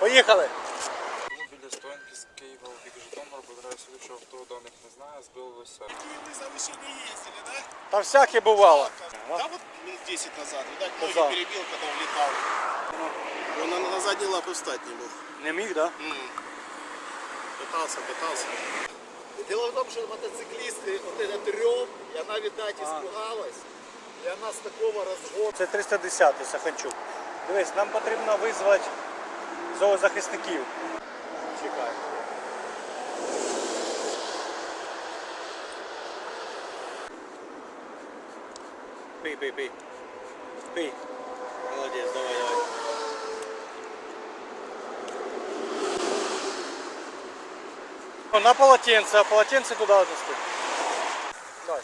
Поїхали. Тому біля стоянки з Києва у бік Житомира, подираю сюди, що авто даних не знаю, збилося. Вы завышение ездили, да? Та всяке бувало. Да, вот минут 10 назад. Видать, ноги Назад. перебил, когда улетал. Он на, на задние лапы встать не мог. Не міг, так? Да? Пытался, пытался. Дело в том, что мотоциклисты, вот этот рев, и она, видать, испугалась. И она с такого разгона... Це 310 Саханчук. Дивись, нам потрібно визвати зоозахисників. Чекай. Пий, пий, пий. Пий. Молодец, давай, давай. О, На полотенце, а полотенце куди віднести? Давай.